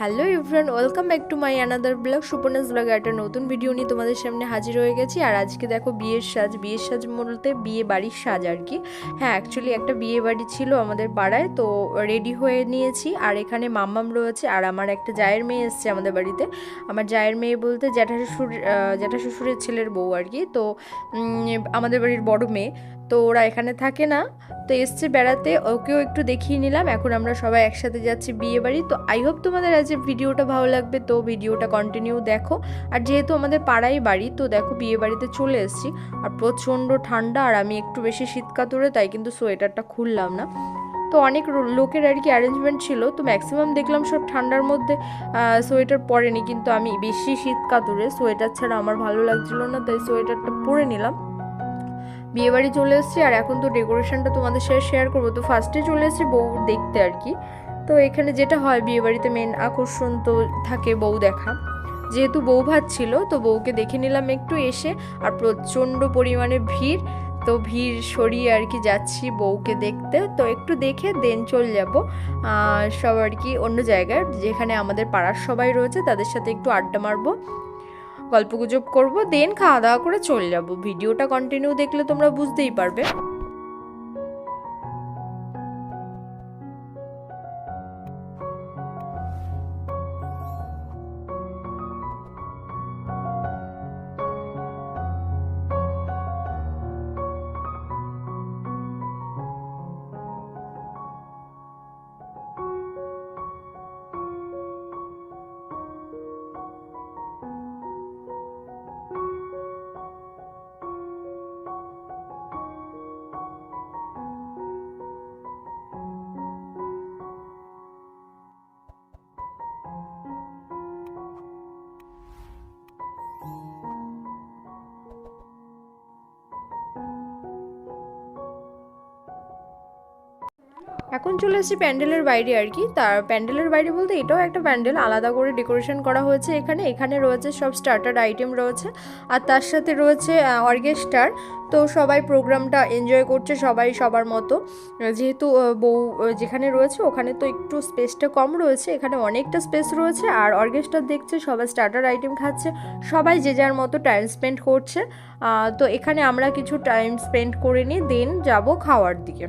Hello everyone welcome back to my another blog Suparna's ব্লগে একটা নতুন ভিডিও নিয়ে তোমাদের সামনে হাজির হয়ে গেছি। আর আজকে দেখো বিয়ের সাজ বিয়ের সাজ বলতে বিয়ে বাড়ির সাজ আর কি। হ্যাঁ অ্যাকচুয়ালি একটা বিয়ে বাড়ি ছিল আমাদের পাড়ায়, তো রেডি হয়ে নিয়েছি। আর এখানে মাম্মাম রয়েছে, আর আমার একটা জায়ের মেয়ে এসছে আমাদের বাড়িতে। আমার জায়ের মেয়ে বলতে জ্যাঠা শ্বশুর জ্যাঠা শ্বশুরের ছেলের বউ আর কি। তো আমাদের বাড়ির বড় মেয়ে। তো ওরা এখানে থাকে না। তো এসছে বেড়াতে, ওকেও একটু দেখিয়ে নিলাম। এখন আমরা সবাই একসাথে যাচ্ছি বিয়ে বাড়ি। তো আই হোপ তোমাদের আজ ভিডিওটা ভালো লাগবে। তো ভিডিওটা কন্টিনিউ দেখো। আর যেহেতু আমাদের পাড়াই বাড়ি, তো দেখো বিয়ে বাড়িতে চলে এসেছি। আর প্রচণ্ড ঠান্ডা, আর আমি একটু বেশি শীত কাতুরে, তাই কিন্তু সোয়েটারটা খুললাম না। তো অনেক লোকের আর কি অ্যারেঞ্জমেন্ট ছিল। তো ম্যাক্সিমাম দেখলাম সব ঠান্ডার মধ্যে সোয়েটার পরেনি। কিন্তু আমি বেশি শীত কাতুরে, সোয়েটার ছাড়া আমার ভালো লাগছিল না, তাই সোয়েটারটা পরে নিলাম। বিয়ে বাড়ি চলে এসেছি আর এখন তো ডেকোরেশনটা তোমাদের সাথে শেয়ার করব। তো ফার্স্টে চলে এসেছি বউ দেখতে আর কি। তো এখানে যেটা হয় বিয়ে বাড়িতে মেন আকর্ষণ তো থাকে বউ দেখা। যেহেতু বউ ভাত ছিল, তো বউকে দেখে নিলাম একটু এসে আর প্রচণ্ড পরিমাণে ভিড়। তো ভিড় সরিয়ে আর কি যাচ্ছি বউকে দেখতে। তো একটু দেখে দেন চলে যাব। সব আর কি অন্য জায়গায়, যেখানে আমাদের পাড়ার সবাই রয়েছে, তাদের সাথে একটু আড্ডা মারবো। গল্পগুজব করব দেন খাওয়া দাওয়া করে চলে যাব। ভিডিওটা কন্টিনিউ দেখলে তোমরা বুঝতেই পারবে। এখন চলে এসেছি প্যান্ডেলের বাইরে আর কি। তার প্যান্ডেলের বাইরে বলতে এটাও একটা প্যান্ডেল, আলাদা করে ডেকোরেশন করা হয়েছে এখানে। এখানে রয়েছে সব স্টার্টার আইটেম রয়েছে আর তার সাথে রয়েছে অর্কেস্টার তো সবাই প্রোগ্রামটা এনজয় করছে সবাই সবার মতো। যেহেতু বউ যেখানে রয়েছে ওখানে তো একটু স্পেসটা কম রয়েছে, এখানে অনেকটা স্পেস রয়েছে। আর অর্কেস্ট্রা দেখছে, সবাই স্টার্টার আইটেম খাচ্ছে, সবাই যে যার মতো টাইম স্পেন্ড করছে। তো এখানে আমরা কিছু টাইম স্পেন্ড করে নিয়ে দেন যাব খাওয়ার দিকে।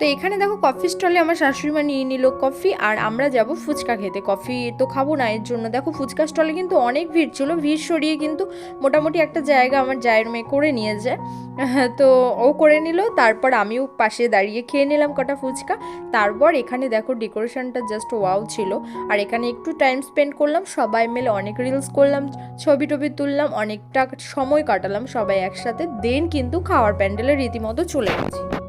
তো এখানে দেখো কফি স্টলে আমার শাশুড়িমা নিয়ে নিল কফি আর আমরা যাব ফুচকা খেতে। কফি তো খাব না, এর জন্য। দেখো ফুচকা স্টলে কিন্তু অনেক ভিড় ছিল, ভিড় সরিয়ে কিন্তু মোটামুটি একটা জায়গা আমার জায়ের মেয়ে করে নিয়ে যায় তো ও করে নিল, তারপর আমিও পাশে দাঁড়িয়ে খেয়ে নিলাম কটা ফুচকা। তারপর এখানে দেখো ডেকোরেশনটা জাস্ট ওয়াও ছিল। আর এখানে একটু টাইম স্পেন্ড করলাম, সবাই মিলে অনেক রিলস করলাম, ছবি টবি তুললাম, অনেকটা সময় কাটালাম সবাই একসাথে। দেন কিন্তু খাওয়ার প্যান্ডেলে রীতিমতো চলে গেছি।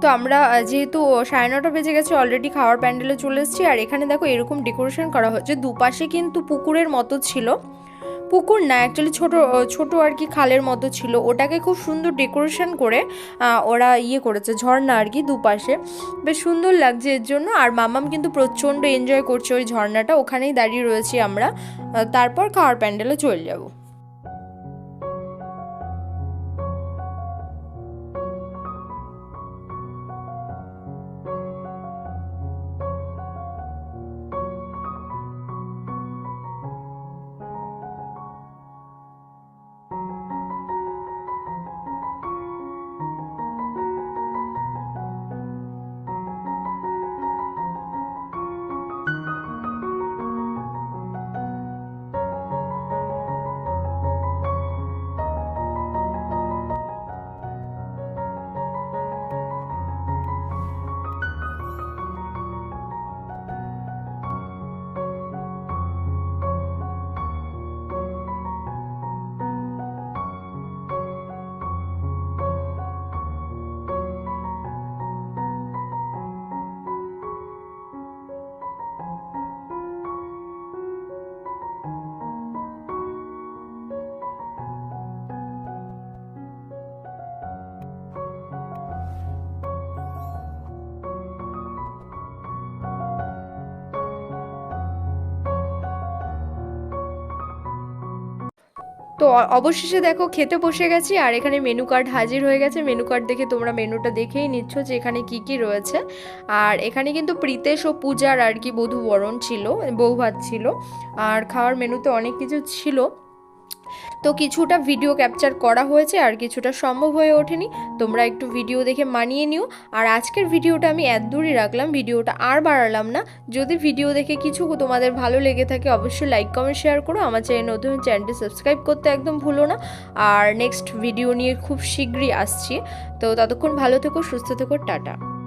তো আমরা যেহেতু সাড়ে নটা বেজে গেছে অলরেডি খাওয়ার প্যান্ডেলে চলে এসেছি। আর এখানে দেখো এরকম ডেকোরেশন করা হচ্ছে। দুপাশে কিন্তু পুকুরের মতো ছিল। পুকুর না অ্যাকচুয়ালি ছোট ছোট আর কি খালের মতো ছিল। ওটাকে খুব সুন্দর ডেকোরেশন করে ওরা ইয়ে করেছে, ঝর্ণা আর কি দুপাশে। বেশ সুন্দর লাগছে এর জন্য। আর মামাম কিন্তু প্রচণ্ড এনজয় করছে ওই ঝর্ণাটা। ওখানেই দাঁড়িয়ে রয়েছি আমরা। তারপর খাওয়ার প্যান্ডেলে চলে যাব। তো অবশেষে দেখো খেতে বসে গেছি আর এখানে মেনু কার্ড হাজির হয়ে গেছে। মেনু কার্ড দেখে তোমরা মেনুটা দেখেই নিচ্ছ যে এখানে কি কি রয়েছে। আর এখানে কিন্তু প্রীতেশ ও পূজার আর কি বধূ বরণ ছিল, বৌভাত ছিল। আর খাওয়ার মেনুতে অনেক কিছু ছিল। তো কিছুটা ভিডিও ক্যাপচার করা হয়েছে আর কিছুটা সম্ভব হয়ে ওঠেনি। তোমরা একটু ভিডিও দেখে মানিয়ে নিও। আর আজকের ভিডিওটা আমি এত দূরই রাখলাম ভিডিওটা আর বাড়ালাম না। যদি ভিডিও দেখে কিছু তোমাদের ভালো লেগে থাকে, অবশ্যই লাইক কমেন্ট শেয়ার করো। আমার চ্যানেল নতুন, চ্যানেলটি সাবস্ক্রাইব করতে একদম ভুলো না। আর নেক্সট ভিডিও নিয়ে খুব শীঘ্রই আসছি। তো ততক্ষণ ভালো থেকো, সুস্থ থেকো, টাটা।